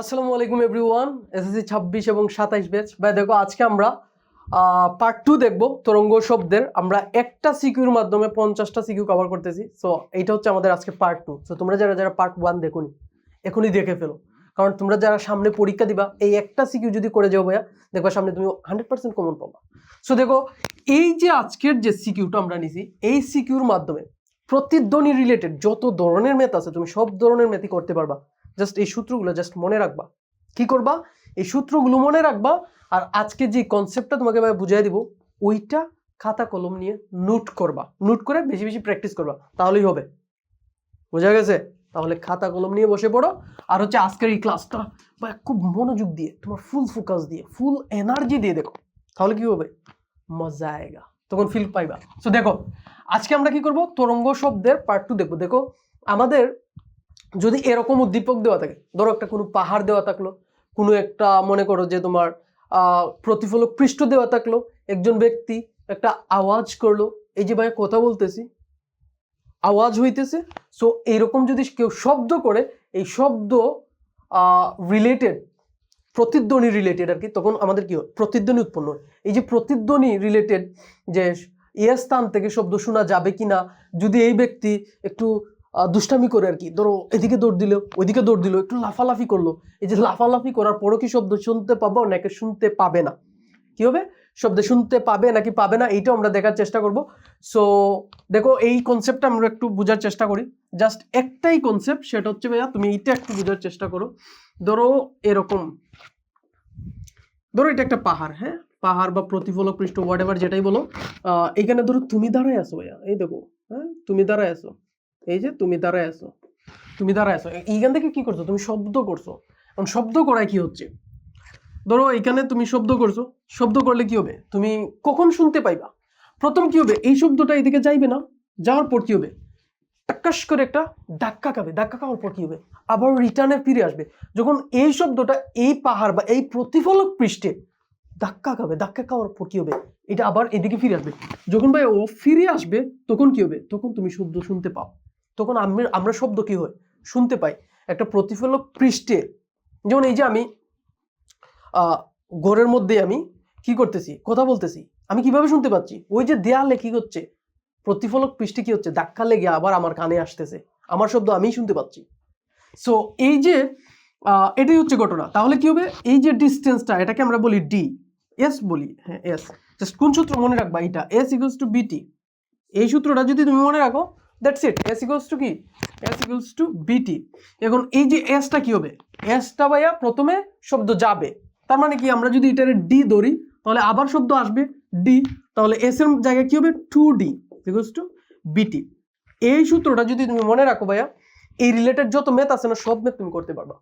আসসালামু আলাইকুম everyone, SSC ছাব্বিশ এবং সাতাইশ ব্যাচ ভাই, দেখো, আজকে আমরা পার্ট টু দেখব তরঙ্গ শব্দের। আমরা একটা সিকিউর মাধ্যমে পঞ্চাশটা সিকিউ কভার করতেছি। সো এইটা হচ্ছে আমাদের আজকে পার্ট টু সো তোমরা যারা যারা পার্ট ওয়ান দেখোনি, এখনই দেখে ফেলো। কারণ তোমরা যারা সামনে পরীক্ষা দিবা, এই একটা সিকিউ যদি করে যাও ভাইয়া, দেখবা সামনে তুমি হান্ড্রেড পার্সেন্ট কমন পাবা। সো দেখো, এই যে আজকের যে সিকিউটা আমরা নিছি, এই সিকিউর মাধ্যমে প্রতিধ্বনি রিলেটেড যত ধরনের ম্যাথ আছে, তুমি সব ধরনের ম্যাথই করতে পারবা। জাস্ট এই সূত্রগুলো জাস্ট মনে রাখবা। কি করবা? এই সূত্রগুলো মনে রাখবা আর আজকে যে কনসেপ্টটা তোমাকে আমি বুঝিয়ে দিব, ওইটা খাতা কলম নিয়ে নোট করবা। নোট করে বেশি বেশি প্র্যাকটিস করবা। তাহলেই হবে। বোঝা গেছে? তাহলে খাতা কলম নিয়ে বসে পড়ো। আর হচ্ছে আজকের এই ক্লাসটা বা খুব মনোযোগ দিয়ে, তোমার ফুল ফোকাস দিয়ে ফুল এনার্জি দিয়ে দেখো। তাহলে কি হবে? মজা আয়েগা। তখন ফিল পাইবা। সো দেখো, আজকে আমরা কি করব? তরঙ্গ শব্দের পার্ট টু দেখব। দেখো, আমাদের যদি এরকম উদ্দীপক দেওয়া থাকে, ধরো একটা কোনো পাহাড় দেওয়া থাকল, কোনো একটা মনে করো যে তোমার প্রতিফলক পৃষ্ঠ দেওয়া থাকল, একজন ব্যক্তি একটা আওয়াজ করল, এই যে ভাই কথা বলতেছি, আওয়াজ হইতেছে। সো এইরকম যদি কেউ শব্দ করে, এই শব্দ রিলেটেড প্রতিধ্বনি রিলেটেড আর কি, তখন আমাদের কি হয়? প্রতিধ্বনি উৎপন্ন হয়। এই যে প্রতিধ্বনি রিলেটেড যে এ স্থান থেকে শব্দ শোনা যাবে কিনা, যদি এই ব্যক্তি একটু দুষ্টামি করে আর কি। ধরো এদিকে দৌড় দিল, ওইদিকে দৌড় দিল, একটু লাফালাফি করল। এই যে লাফালাফি করার পরও কি শব্দ শুনতে পাবো, নাকি শুনতে পাবে না? কি হবে? শব্দ শুনতে পাবে নাকি পাবে না, এইটাও আমরা দেখার চেষ্টা করব। সো দেখো, এই কনসেপ্টটা আমরা একটু বোঝার চেষ্টা করি। জাস্ট একটাই কনসেপ্ট সেটা হচ্ছে ভাইয়া, তুমি এইটা একটু বোঝার চেষ্টা করো। ধরো, এরকম। ধরো, এটা একটা পাহাড় হ্যাঁ? পাহাড় বা প্রতিফলক পৃষ্ঠ হোয়াট এভার যেটাই বলো। এখানে ধরো, তুমি দাঁড়ায় আছো ভাইয়া, এই দেখো হ্যাঁ? তুমি দাঁড়ায় আছো। এই যে তুমি দাঁড়ায় আছো, তুমি দাঁড়ায় আছো। এইখান থেকে কি করছ? তুমি শব্দ করছ। এখন শব্দ করায় কি হচ্ছে? ধরো এখানে তুমি শব্দ করছ। শব্দ করলে কি হবে? তুমি কখন শুনতে পাইবা? প্রথম কি হবে? এই শব্দটা এদিকে যাইবে না। যাওয়ার পর কি হবে? টাক্কাস করে একটা ধাক্কা খাবে। ধাক্কা খাওয়ার পর কি হবে? আবার রিটার্নে ফিরে আসবে। যখন এই শব্দটা এই পাহাড় বা এই প্রতিফলক পৃষ্ঠে ধাক্কা খাবে, ধাক্কা খাওয়ার পর কি হবে? এটা আবার এদিকে ফিরে আসবে। যখন ভাই ও ফিরে আসবে, তখন কি হবে? তখন তুমি শব্দ শুনতে পাও। তখন আমি, আমরা শব্দ কি হয়? শুনতে পাই। একটা প্রতিফলক পৃষ্ঠে। যেমন এই যে আমি ঘরের মধ্যে আমি কি করতেছি? কথা বলতেছি। আমি কীভাবে শুনতে পাচ্ছি? ওই যে দেয়ালে কি হচ্ছে? প্রতিফলক পৃষ্ঠে কি হচ্ছে? ধাক্কা লেগে আবার আমার কানে আসতেছে। আমার শব্দ আমিই শুনতে পাচ্ছি। সো এই যে এটাই হচ্ছে ঘটনা। তাহলে কি হবে? এই যে ডিস্টেন্সটা এটাকে আমরা বলি ডি এস বলি হ্যাঁ এস জাস্ট কোন সূত্র মনে রাখবা? এটা এস ইকুয়ালস টু বিটি এই সূত্রটা যদি তুমি মনে রাখো that's it S equals to কি? S equals to v t এখন এই যে এসটা কি হবে? এসটা ভাইয়া প্রথমে শব্দ যাবে। তার মানে কি? আমরা যদি এটার ডি ধরি, তাহলে আবার শব্দ আসবে। ডি তাহলে এস এর জায়গায় কি হবে? টু ডি ইকুয়ালস টু বিটি এই সূত্রটা যদি তুমি মনে রাখো ভাইয়া, এই রিলেটেড যত ম্যাথ আছে না, সব ম্যাথ তুমি করতে পারবা।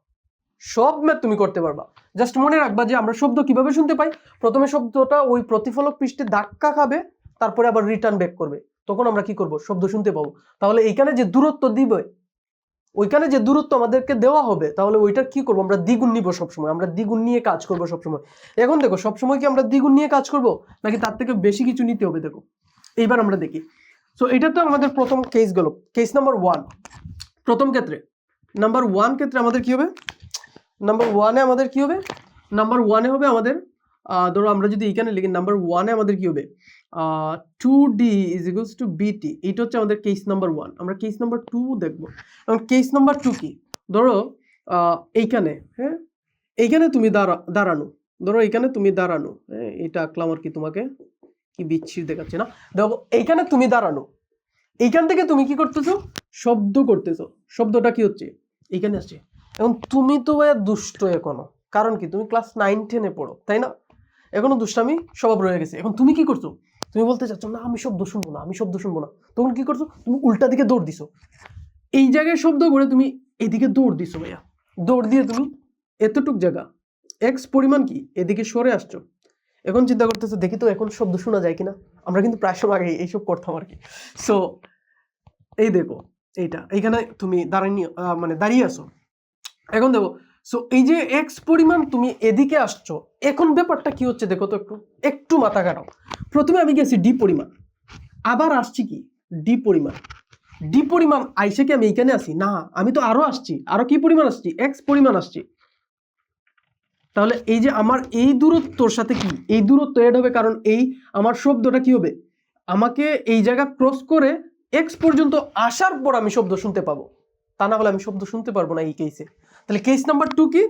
সব ম্যাথ তুমি করতে পারবা। জাস্ট মনে রাখবা যে আমরা শব্দ কীভাবে শুনতে পাই? প্রথমে শব্দটা ওই প্রতিফলক পৃষ্ঠে ধাক্কা খাবে, তারপরে আবার রিটার্ন ব্যাক করবে। তখন আমরা কি করব? শব্দ শুনতে পাবো। তাহলে এইখানে যে দূরত্ব দিবে, ওইখানে যে দূরত্ব আমাদেরকে দেওয়া হবে, তাহলে ওইটার কি করব? আমরা দ্বিগুণ নিব সবসময়। আমরা দ্বিগুণ নিয়ে কাজ করব সবসময়। এখন দেখো, সবসময় কি আমরা দ্বিগুণ নিয়ে কাজ করব? নাকি তার থেকে বেশি কিছু নিতে হবে? দেখো, এইবার আমরা দেখি। সো এটা তো আমাদের প্রথম কেস গেল। কেস নাম্বার ওয়ান প্রথম ক্ষেত্রে। নাম্বার ওয়ান ক্ষেত্রে আমাদের কি হবে? নাম্বার ওয়ানে আমাদের কি হবে? নাম্বার ওয়ানে হবে আমাদের ধরো আমরা যদি এখানে লিখি নাম্বার ওয়ানে আমাদের কি হবে? Two d is equals to v t এইটা হচ্ছে আমাদের কেস নাম্বার ওয়ান আমরা কেস নাম্বার টু দেখব। এবং কেস নাম্বার টু কি? ধরো এইখানে হ্যাঁ? এইখানে তুমি দাঁড়া, দাঁড়ানো। ধরো, এইখানে তুমি দাঁড়ানো। হ্যাঁ এটা আঁকলাম আর কি তোমাকে, কি বিচ্ছির দেখাচ্ছে না? দেখো, এইখানে তুমি দাঁড়ানো। এইখান থেকে তুমি কি করতেছো? শব্দ করতেছো। শব্দটা কি হচ্ছে? এইখানে আসছে। এখন তুমি তো ভাইয়া দুষ্ট এখনও। কারণ কি? তুমি ক্লাস নাইন টেনে পড়ো, তাই না? এখনও দুষ্টামি স্বভাব রয়ে গেছে। এখন তুমি কি করছ? তুমি বলতে চাচ্ছ, না, আমি শব্দ শুনব না, আমি শব্দ শুনব না। তখন কি করছ? তুমি উল্টা দিকে দৌড় দিছো। এই জায়গায় শব্দ করে তুমি এদিকে দৌড় দিছো, ভাইয়া। দৌড় দিয়ে তুমি এতটুক জায়গা এক্স পরিমাণ কি? এদিকে সরে আসছো। এখন চিন্তা করতেছো, দেখি তো এখন শব্দ শোনা যায় কিনা? আমরা কিন্তু প্রায় সময় আগে এইসব করতাম আর কি। সো এই দেখো, এইটা। এইখানে তুমি দাঁড়িয়ে মানে দাঁড়িয়ে আছো। এখন দেখো সো এই যে এক্স পরিমাণ তুমি এদিকে আসছো, এখন ব্যাপারটা কি হচ্ছে দেখো তো একটু? একটু মাথা কাটাও প্রথমে আমি গেছি ডি পরিমাণ। আবার আসছি কি? ডি পরিমাণ। ডি পরিমাণ আইসে কি আমি এইখানে আসি না, আমি তো আরও আসছি। আরও কি পরিমাণ আসছি? এক্স পরিমাণ আসছি। তাহলে এই যে আমার এই দূরত্বর সাথে কি? এই দূরত্ব এড হবে কারণ এই আমার শব্দটা কি হবে? আমাকে এই জায়গা ক্রস করে এক্স পর্যন্ত আসার পর আমি শব্দ শুনতে পাবো। তা না হলে আমি শব্দ শুনতে পারব না এই কেসে তাহলে কেস নাম্বার টু কি?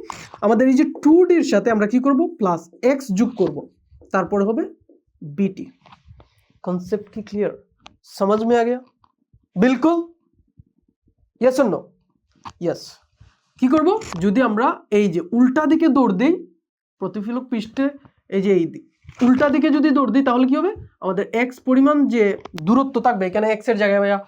আমাদের এই যে টু ডির সাথে আমরা কি করব? প্লাস এক্স যোগ করব। তারপরে হবে বিটি কনসেপ্ট কি ক্লিয়ার समझ में आ गया बिल्कुल यस और नो यस কি করব যদি আমরা এই যে উল্টা দিকে দৌড় দিই প্রতিফলক পৃষ্ঠে এই যে এই দিক উল্টা দিকে যদি দৌড় দিই তাহলে কি হবে আমাদের এক্স পরিমাণ যে দূরত্ব থাকবে এখানে এক্স এর জায়গায় ভাইয়া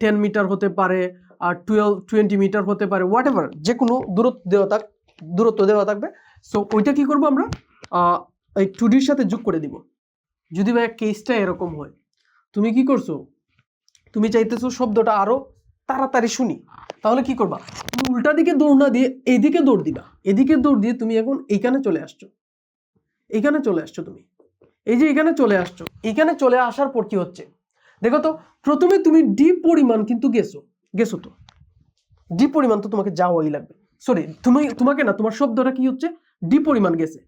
টেন মিটার হতে পারে আর টুয়েলভ টোয়েন্টি মিটার হতে পারে হোয়াট এভার যে কোনো দূরত্ব দেওয়া থাক দূরত্ব দেওয়া থাকবে সো ওইটা কি করব আমরা আহ, এই টুডির সাথে যোগ করে দিব যদি ভাইয়া কেসটা এরকম হয়, তুমি কি করছ? তুমি চাইতেছো শব্দটা আরও তাড়াতাড়ি শুনি, তাহলে কি করবা? তুমি উল্টা দিকে দৌড় না দিয়ে এদিকে দৌড় দিবা। এদিকে দৌড় দিয়ে তুমি এখন এইখানে চলে আসছো। এইখানে চলে আসছো তুমি। এই যে এখানে চলে আসছো এখানে চলে আসার পর কি হচ্ছে? দেখো তো, প্রথমে তুমি ডি পরিমাণ কিন্তু গেছো গেছো তো। ডি পরিমাণ তো তোমাকে যাওয়াই লাগবে। সরি তুমি, তোমাকে না, তোমার শব্দটা কি হচ্ছে? ডি পরিমাণ গেছে।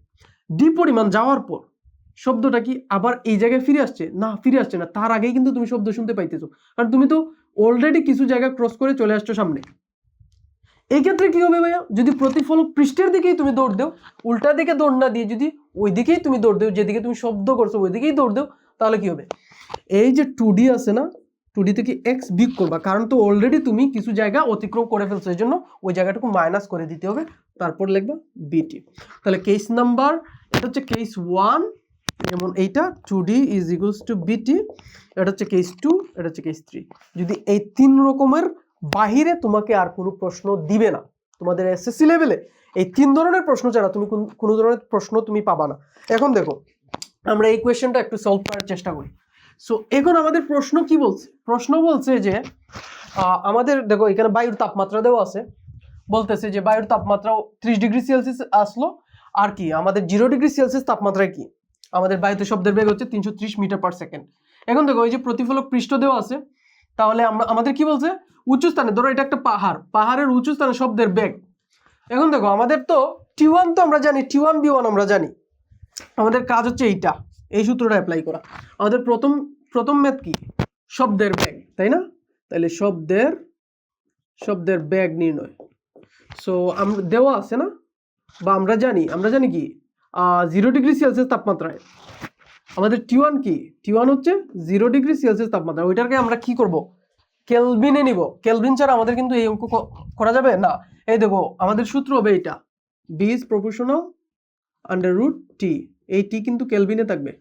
ডি পরিমাণ যাওয়ার পর শব্দটা কি আবার এই জায়গায় ফিরে আসছে? না, ফিরে আসছে না। তার আগেই কিন্তু তুমি শব্দ শুনতে পাইতেছো। কারণ তুমি তো অলরেডি কিছু জায়গা ক্রস করে চলে আসছো সামনে। এই ক্ষেত্রে কি হবে ভাইয়া? যদি প্রতিফলক পৃষ্ঠের দিকেই তুমি দৌড় দেও, উল্টা দিকে দৌড় না দিয়ে যদি ওই দিকেই তুমি দৌড় দেও, যেদিকে তুমি শব্দ করছ ওই দিকেই দৌড় দেও, তাহলে কি হবে? এই যে টু ডি আছে না টু ডি থেকে এক্স বিগ করবা। কারণ তো অলরেডি তুমি কিছু জায়গা অতিক্রম করে ফেলছো এই জন্য ওই জায়গাটুকু মাইনাস করে দিতে হবে। তারপর লিখবা বিটি তাহলে কেস নাম্বার এটা হচ্ছে কেস ওয়ান যেমন এইটা two d is equals to v t এটা হচ্ছে কেস টু এটা হচ্ছে কেস থ্রি যদি এই তিন রকমের বাহিরে তোমাকে আর কোনো প্রশ্ন দিবে না, তোমাদের এসএসসি লেভেলে এই তিন ধরনের প্রশ্ন ছাড়া তুমি কোন- ধরনের প্রশ্ন তুমি পাবা না। এখন দেখো, আমরা এই কোয়েশ্চেনটা একটু সলভ করার চেষ্টা করি। সো এখন আমাদের প্রশ্ন কি বলছে? প্রশ্ন বলছে যে আমাদের দেখো এখানে বায়ুর তাপমাত্রা দেওয়া আছে। বলতেছে যে বায়ুর তাপমাত্রা ত্রিশ ডিগ্রি সেলসিয়াস আসলো। আর কি, আমাদের জিরো ডিগ্রি সেলসিয়াস তাপমাত্রায় কি? আমাদের বায়ুতে শব্দের বেগ হচ্ছে তিনশো ত্রিশ মিটার পার সেকেন্ড এখন দেখো, এই যে প্রতিফলক পৃষ্ঠ দেওয়া আছে, তাহলে আমরা, আমাদের কি বলছে? উঁচু স্থানে, ধরো এটা একটা পাহাড়, পাহাড়ের উঁচু স্থানে শব্দের বেগ। এখন দেখো, আমাদের তো টি ওয়ান তো আমরা জানি টি ওয়ান বি ওয়ান আমরা জানি। আমাদের কাজ হচ্ছে এইটা, এই সূত্রটা অ্যাপ্লাই করা। আমাদের প্রথম প্রথম ম্যাথ কি? শব্দের বেগ, তাই না? তাহলে শব্দের শব্দের বেগ নির্ণয়। সো আমরা দেওয়া আছে না? বা আমরা জানি আমরা জানি কি? জিরো ডিগ্রি সেলসিয়াস তাপমাত্রায়। আমাদের টি ওয়ান কি? টি ওয়ান হচ্ছে জিরো ডিগ্রি সেলসিয়াস তাপমাত্রা। ওইটাকে আমরা কি করব? কেলভিনে নিব। কেলভিন ছাড়া আমাদের কিন্তু এই অঙ্ক করা যাবে? না। এই দেখো, আমাদের সূত্র হবে এইটা। V is proportional under root T এই টি কিন্তু কেলভিনে থাকবে।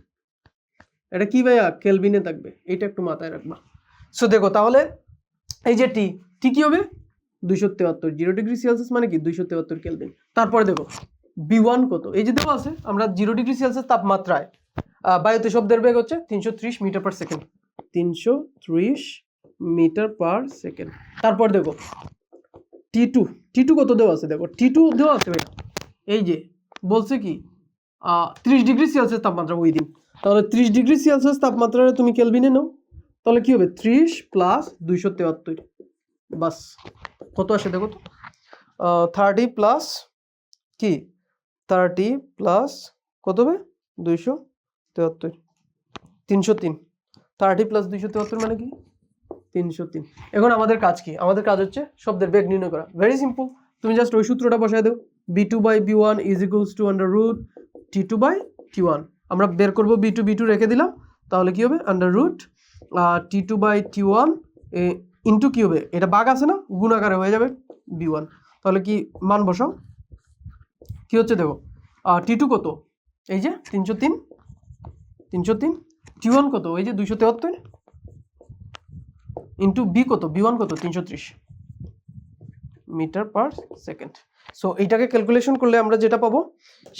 এটা কি ভাইয়া? কেলভিনে থাকবে। এইটা একটু মাথায় রাখবা। সো দেখো, তাহলে এই যে টি টি কি হবে? দুইশো তেহাত্তর জিরো ডিগ্রি সেলসিয়াস মানে কি? দুইশো তেহাত্তর কেলভিন তারপরে দেখো বি ওয়ান কত? এই যে দেওয়া আছে, আমরা জিরো ডিগ্রি সেলসিয়াস তাপমাত্রায় বায়ুতে শব্দের বেগ হচ্ছে তিনশো ত্রিশ মিটার পার সেকেন্ড তিনশো ত্রিশ মিটার পার সেকেন্ড তারপর দেখো টি টু টি টু কত দেওয়া আছে? দেখো টি টু দেওয়া আছে ভাইয়া এই যে, বলছে কি ত্রিশ ডিগ্রি সেলসিয়াস তাপমাত্রা ওই দিন তাহলে ত্রিশ ডিগ্রি সেলসিয়াস তাপমাত্রা তুমি কেলভিনে নাও, তাহলে কি হবে? ত্রিশ প্লাস দুইশো তেহাত্তর বাস, কত আসে দেখো তো? থার্টি প্লাস কি? থার্টি প্লাস কত হবে? দুইশো তেহাত্তর। তিনশো তিন। থার্টি প্লাস দুইশো তেহাত্তর মানে কি? তিনশো তিন। এখন আমাদের কাজ কি? আমাদের কাজ হচ্ছে শব্দের বেগ নির্ণয় করা। ভেরি সিম্পল তুমি জাস্ট ওই সূত্রটা বসায় দাও। V two by V one is equals to under root T two by T one আমরা বের করব বি টু বি টু রেখে দিলাম। তাহলে কি হবে? Under root T two by T one into কি হবে? এটা বাঘ আছে না? গুণাকারে হয়ে যাবে বি ওয়ান তাহলে কি মান বসাও? কি হচ্ছে দেখো? টি টু কত? এই যে তিনশো তিন তিনশো তিন টি ওয়ান কত? এই যে দুইশো তেহাত্তর ইন্টু বি কত? বি ওয়ান কত? তিনশো ত্রিশ মিটার পার সেকেন্ড। সো এইটাকে ক্যালকুলেশন করলে আমরা যেটা পাবো,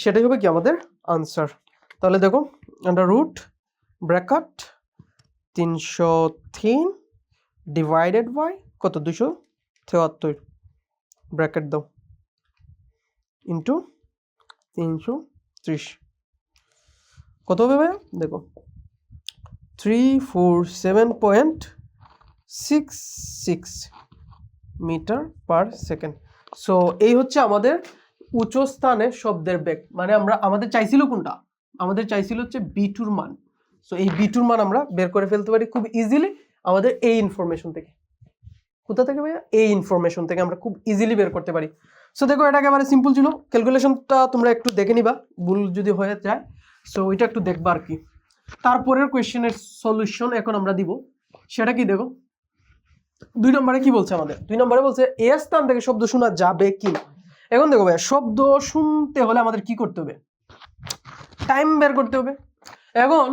সেটাই হবে কি আমাদের আনসার তাহলে দেখো আন্ডার রুট ব্র্যাকেট তিনশো তিন ডিভাইডেড বাই কত? দুশো তেহাত্তর। ব্র্যাকেট দাও। ইন্টু তিনশো ত্রিশ। কত হবে ভাইয়া? দেখো। Three four seven point six six metre per second. So, এই হচ্ছে আমাদের উচ্চ স্থানে শব্দের বেগ। মানে আমরা, আমাদের চাইছিল কোনটা? আমাদের চাইছিল হচ্ছে বিটুর মান। সো, এই বিটুর মান আমরা বের করে ফেলতে পারি খুব ইজিলি আমাদের এই ইনফরমেশন থেকে। কোথা থেকে ভাইয়া? এই ইনফরমেশন থেকে আমরা খুব ইজিলি বের করতে পারি। সো দেখো, এটা একেবারে সিম্পল ছিল। ক্যালকুলেশনটা তোমরা একটু দেখে নিবা, ভুল যদি হয়ে যায়। সো ওইটা একটু দেখবা আর কি। তারপরের কোয়েশ্চেনের সলিউশন এখন আমরা দিব। সেটা কি দেখো? দুই নম্বরে কি বলছে আমাদের? দুই নম্বরে বলছে, এ স্থান থেকে শব্দ শোনা যাবে কি না? এখন দেখো ভাইয়া, শব্দ শুনতে হলে আমাদের কি করতে হবে? টাইম বের করতে হবে। এখন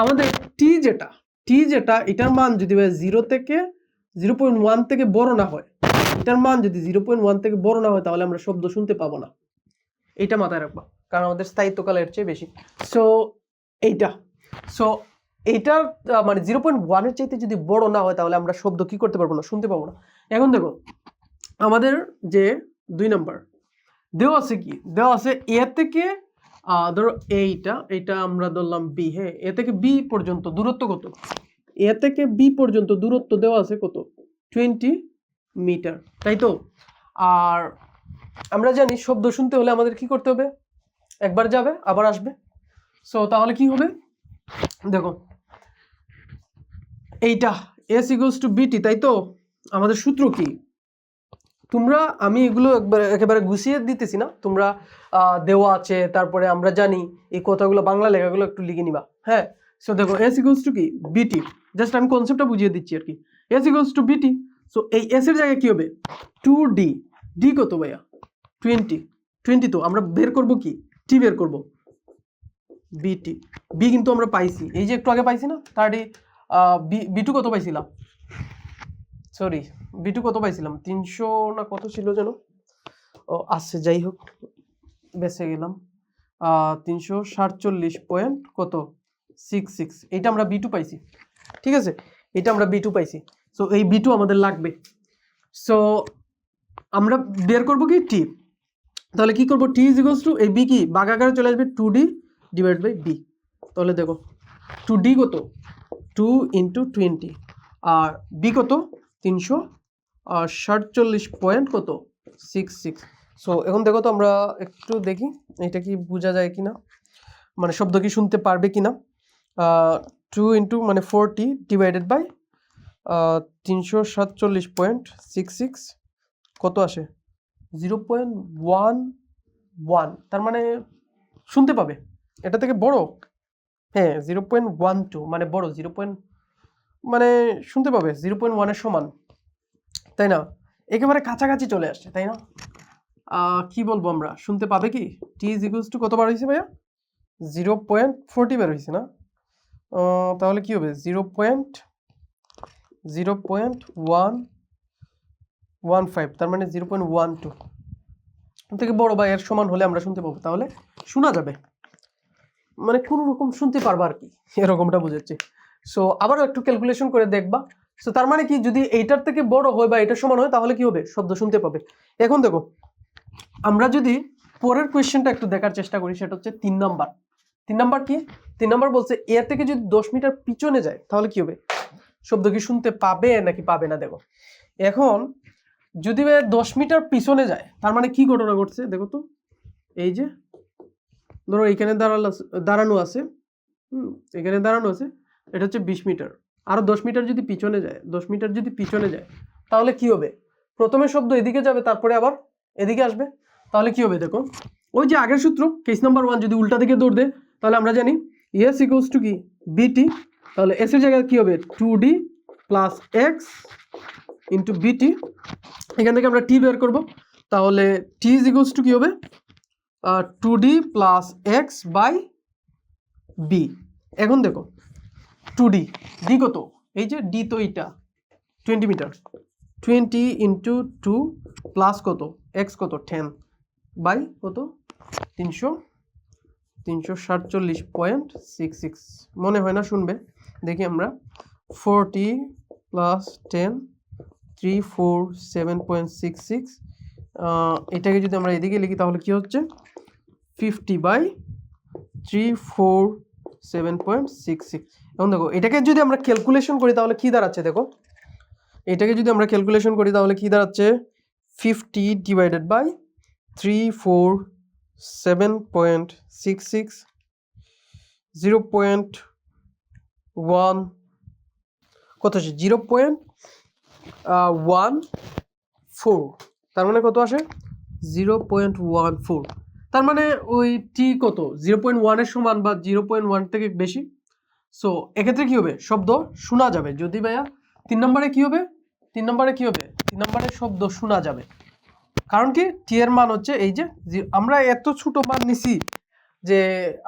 আমাদের টি যেটা টি যেটা, এটার মান যদি ভাই জিরো থেকে জিরো পয়েন্ট ওয়ান থেকে বড় না হয় এটার মান যদি জিরো পয়েন্ট ওয়ান থেকে বড় না হয়, তাহলে আমরা শব্দ শুনতে পাবো না। এটা মাথায় রাখবা, কারণ আমাদের স্থায়িত্বকাল এর চেয়ে বেশি। সো এইটা। সো এইটার মানে জিরো পয়েন্ট ওয়ানের চাইতে যদি বড় না হয়, তাহলে আমরা শব্দ কি করতে পারব না, শুনতে পাবো না। এখন দেখো, আমাদের যে দুই নাম্বার, দেওয়া আছে কি? দেওয়া আছে এ থেকে ধরো এইটা এইটা আমরা ধরলাম বি হ্যাঁ এ থেকে বি পর্যন্ত দূরত্ব কত? এ থেকে বি পর্যন্ত দূরত্ব দেওয়া আছে কত? টোয়েন্টি মিটার, তাই তো? আর আমরা জানি শব্দ শুনতে হলে আমাদের কি করতে হবে? একবার যাবে, আবার আসবে। সো তাহলে কি হবে? দেখো এইটা এস ইকুয়ালস টু বিটি তাই তো? আমাদের সূত্র কি? তোমরা, আমি এগুলো একবার, একেবারে গুছিয়ে দিতেছি না। তোমরা দেওয়া আছে, তারপরে আমরা জানি এই কথাগুলো, বাংলা লেখাগুলো একটু লিখে নিবা। হ্যাঁ? সো দেখো এস ইকুয়ালস টু কি? বিটি জাস্ট আমি কনসেপ্টটা বুঝিয়ে দিচ্ছি আর কি। S equals to v t so এই এস এর জায়গায় কি হবে? টু ডি ডি কত ভাইয়া? টোয়েন্টি টোয়েন্টি তো আমরা বের করব কি? টি বের করব। বিটি বি কিন্তু আমরা পাইছি। এই যে একটু আগে পাইছি না? থার্টি বি টু কত পাইছিলাম? সরি বি টু কত পাইছিলাম? তিনশো না কত ছিল যেন? ও আসছে যাই হোক বেঁচে গেলাম। তিনশো সাতচল্লিশ পয়েন্ট কত? সিক্স সিক্স এইটা আমরা বি টু পাইছি। ঠিক আছে? এটা আমরা বি টু পাইছি। সো এই বি টু আমাদের লাগবে। সো আমরা বের করব কি? টি তাহলে কি করব? টি ইজ ইকুয়ালস টু এই বি কি? বাগাকারে চলে আসবে two d divide by V তাহলে দেখো টু ডি কত? টু ইন্টু টোয়েন্টি আর বি কত? তিনশো আর সাতচল্লিশ পয়েন্ট কত? সিক্স সিক্স সো এখন দেখো তো আমরা একটু দেখি, এটা কি বোঝা যায় কি না মানে শব্দ কি শুনতে পারবে কি না টু ইন্টু মানে ফোরটি ডিভাইডেড বাই তিনশো সাতচল্লিশ পয়েন্ট সিক্স সিক্স। কত আসে? Zero point one one. তার মানে শুনতে পাবে। এটা থেকে বড়? হ্যাঁ জিরো পয়েন্ট ওয়ান টু। মানে বড়, জিরো পয়েন্ট মানে শুনতে পাবে, জিরো পয়েন্ট ওয়ানের সমান। তাই না? একেবারে কাছাকাছি চলে আসছে, তাই না? কি বলব আমরা? শুনতে পাবে কি? টি ইজ ইকুয়ালস টু কত বার হয়েছে ভাইয়া? জিরো পয়েন্ট ফোরটি বার হয়েছে না? তাহলে কি হবে? Zero point zero point one one five তার মানে জিরো পয়েন্ট ওয়ান টু থেকে বড় বা এর সমান হলে আমরা শুনতে পাবো। তাহলে শোনা যাবে। মানে কোনো রকম শুনতে পারবা আর কি, এরকমটা বুঝাচ্ছি। সো আবারও একটু ক্যালকুলেশন করে দেখবা। সো তার মানে কি, যদি এইটার থেকে বড় হয় বা এটার সমান হয়, তাহলে কি হবে? শব্দ শুনতে পাবে। এখন দেখো, আমরা যদি পরের কোয়েশ্চেনটা একটু দেখার চেষ্টা করি, সেটা হচ্ছে তিন নাম্বার। তিন নাম্বার কি? তিন নাম্বার বলছে এর থেকে যদি দশ মিটার পিছনে যায়, তাহলে কি হবে? শব্দ কি শুনতে পাবে নাকি পাবে না, দেখো। এখন যদি দশ মিটার পিছনে যায়, তার মানে কি ঘটনা ঘটছে, দেখো তো। এই যে, ধরো এখানে দাঁড়াল দাঁড়ানো আছে, হুম, এখানে দাঁড়ানো আছে, এটা হচ্ছে বিশ মিটার। আরও দশ মিটার যদি পিছনে যায়, দশ মিটার যদি পিছনে যায়, তাহলে কি হবে? প্রথমে শব্দ এদিকে যাবে, তারপরে আবার এদিকে আসবে। তাহলে কি হবে, দেখো? ওই যে আগের সূত্র কেস নাম্বার ওয়ান যদি উল্টা দিকে দৌড় দেয়, তাহলে আমরা জানি ইয়েস ইকুয়ালস টু কি? বিটি তাহলে এস এর জায়গায় কি হবে? Two d plus x into v t এখান থেকে আমরা টি বের করব। তাহলে টি ইজ ইকুয়ালস টু কি হবে? Two d plus x by V এখন দেখো টু ডি ডি কত? এই যে ডি তো এইটা twenty metre twenty into two plus কত? এক্স কত? টেন বাই কত? তিনশো তিনশো সাতচল্লিশ পয়েন্ট সিক্স সিক্স মনে হয় না, শুনবে? দেখি আমরা। Forty plus ten three four seven point six six এটাকে যদি আমরা এদিকে লিখি, তাহলে কি হচ্ছে? Fifty by three four seven point six six এখন দেখো, এটাকে যদি আমরা ক্যালকুলেশন করি, তাহলে কি দাঁড়াচ্ছে, দেখো? এটাকে যদি আমরা ক্যালকুলেশন করি, তাহলে কি দাঁড়াচ্ছে? Fifty divided by three four seven point six six zero point one কত আসে? জিরো পয়েন্ট ওয়ান ফোর তার মানে কত আসে? জিরো পয়েন্ট ওয়ান ফোর তার মানে ওই টি কত? জিরো পয়েন্ট ওয়ানের সমান বা জিরো পয়েন্ট ওয়ান থেকে বেশি? সো এক্ষেত্রে কি হবে? শব্দ শোনা যাবে। যদি ভাইয়া, তিন নম্বরে কি হবে? তিন নম্বরে কি হবে? তিন নম্বরে শব্দ শোনা যাবে। কারণ কি? টি এর মান হচ্ছে এই যে আমরা এত ছোট মান নিছি যে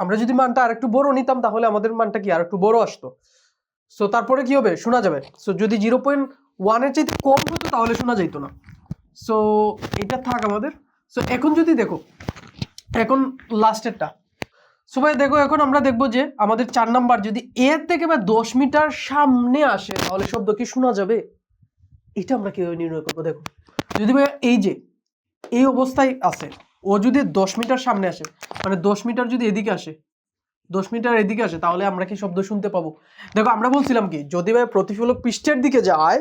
আমরা যদি মানটা আর একটু বড় নিতাম, তাহলে আমাদের মানটা কি আর একটু বড় আসতো। সো তারপরে কি হবে? শোনা যাবে। সো যদি জিরো পয়েন্ট ওয়ানের চাইতে কম হতো, তাহলে শোনা যাইতো না। সো এটা থাক আমাদের। সো এখন যদি দেখো, এখন লাস্টেরটা সো ভাই, দেখো, এখন আমরা দেখব যে আমাদের চার নাম্বার যদি এর থেকে বা দশ মিটার সামনে আসে, তাহলে শব্দ কি শোনা যাবে? এটা আমরা কীভাবে নির্ণয় করব? দেখো। যদি ভাই, এই যে এই অবস্থায় আছে। ও যদি দশ মিটার সামনে আসে মানে দশ মিটার যদি এদিকে আসে, দশ মিটার এদিকে আসে, তাহলে আমরা কি শব্দ শুনতে পাবো? দেখো, আমরা বলছিলাম কি, যদি ভাই প্রতিফলক পৃষ্ঠের দিকে যায়,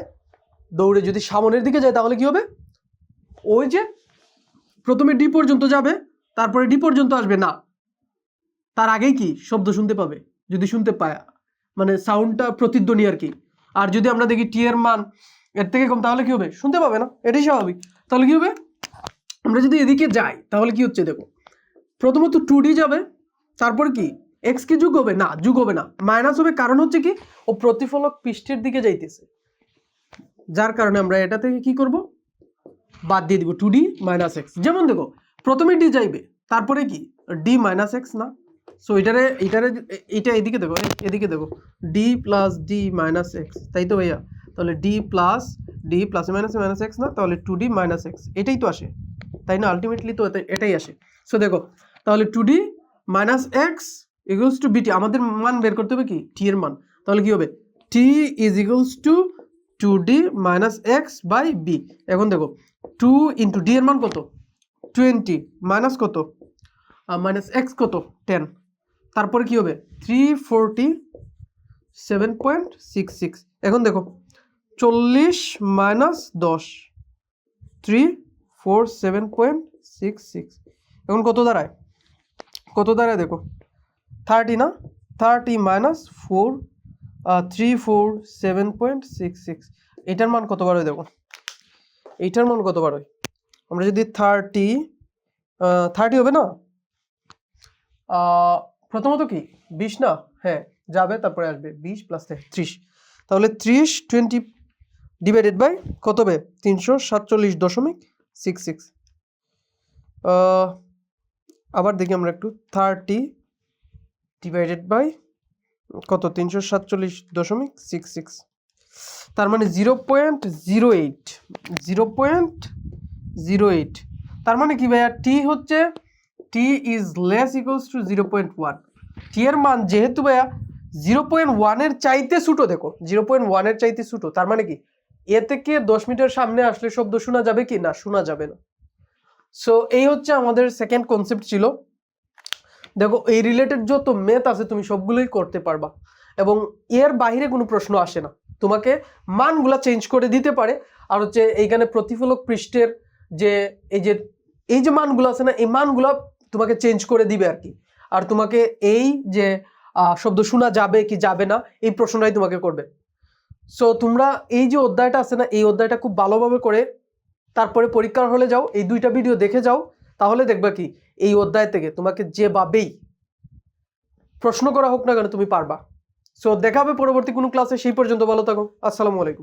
দৌড়ে যদি সামনের দিকে যায়, তাহলে কি হবে? ওই যে প্রথমে ডি পর্যন্ত যাবে, তারপরে ডি পর্যন্ত আসবে, না। তার আগেই কি, শব্দ শুনতে পাবে, যদি শুনতে পায়। মানে সাউন্ডটা প্রতিধ্বনি আর কি। আর যদি আমরা দেখি টি এর মান এর থেকে কম, তাহলে কি হবে? শুনতে পাবে না, এটাই স্বাভাবিক। তাহলে কি হবে? আমরা যদি এদিকে যাই, তাহলে কি হচ্ছে দেখো? প্রথমত টু ডি যাবে, তারপর কি? এক্স কি যুগ হবে? না, যুগ হবে না। মাইনাস হবে, কারণ হচ্ছে কি? ও প্রতিফলক পৃষ্ঠের দিকে যাইতেছে। যার কারণে আমরা এটা থেকে কি করব? বাদ দিয়ে দিব টু ডি মাইনাস এক্স যেমন দেখো, প্রথমে ডি যাইবে, তারপরে কি? ডি মাইনাস এক্স না? সো এটারে এটারে এটা এদিকে দেখো এদিকে দেখো। D plus d minus x তাই তো ভাইয়া? তাহলে d plus d plus minus minus x না? তাহলে টু ডি মাইনাস এক্স এটাই তো আসে। তাই না? আলটিমেটলি তো এটাই- আসে। সো দেখো, তাহলে two d minus x equals to v t আমাদের মান বের করতে হবে কি? টি এর মান। তাহলে কি হবে? T is equals to two d minus x by V এখন দেখো টু ইন্টু ডি এর মান কত? টোয়েন্টি মাইনাস কত? মাইনাস এক্স কত? টেন তারপরে কি হবে? Three forty seven point six six এখন দেখো, চল্লিশ মাইনাস দশ three four seven point six six. এখন কত দাঁড়ায়? কত দাঁড়ায় দেখো? থার্টি না? Thirty minus four three four seven point six six. এটার মান কত বার হয় দেখো? এইটার মান কত বার হয়? আমরা যদি থার্টি থার্টি হবে না? প্রথমত কি? বিশ না? হ্যাঁ যাবে, তারপরে আসবে। বিশ প্লাস ত্রিশ। তাহলে ত্রিশ, টোয়েন্টি ডিভাইডেড বাই কত হবে? তিনশো সাতচল্লিশ দশমিক সিক্স সিক্স আবার দেখি আমরা একটু থার্টি ডিভাইডেড বাই কত? তিনশো সাতচল্লিশ দশমিক সিক্স সিক্স তার মানে zero point zero eight zero point zero eight তার মানে কি ভাইয়া? টি হচ্ছে T is less equals to zero point one T এর মান যেহেতু ভাইয়া জিরো পয়েন্ট ওয়ানের চাইতে ছোটো, দেখো জিরো পয়েন্ট ওয়ানের চাইতে ছোটো, তার মানে কি? এ থেকে দশ মিটার সামনে আসলে শব্দ শোনা যাবে কি? না, শোনা যাবে না। সো এই হচ্ছে আমাদের সেকেন্ড কনসেপ্ট ছিল। দেখো, এই রিলেটেড যত মেথ আছে, তুমি সবগুলোই করতে পারবা। এবং এর বাইরে কোনো প্রশ্ন আসে না। তোমাকে মানগুলা চেঞ্জ করে দিতে পারে। আর হচ্ছে এইখানে প্রতিফলক পৃষ্ঠের যে, এই যে এই যে মানগুলো আছে না, এই মানগুলো তোমাকে চেঞ্জ করে দিবে আর কি। আর তোমাকে এই যে শব্দ শোনা যাবে কি যাবে না, এই প্রশ্নটাই তোমাকে করবে। সো তোমরা এই যে অধ্যায়টা আছে না, এই অধ্যায়টা খুব ভালোভাবে করে তারপরে পরীক্ষার হলে যাও, এই দুইটা ভিডিও দেখে যাও, তাহলে দেখবা কি, এই অধ্যায় থেকে তোমাকে যেভাবেই প্রশ্ন করা হোক না কেন, তুমি পারবা। সো দেখাবে পরবর্তী কোনো ক্লাসে সেই পর্যন্ত ভালো থাকো, আসসালামু আলাইকুম।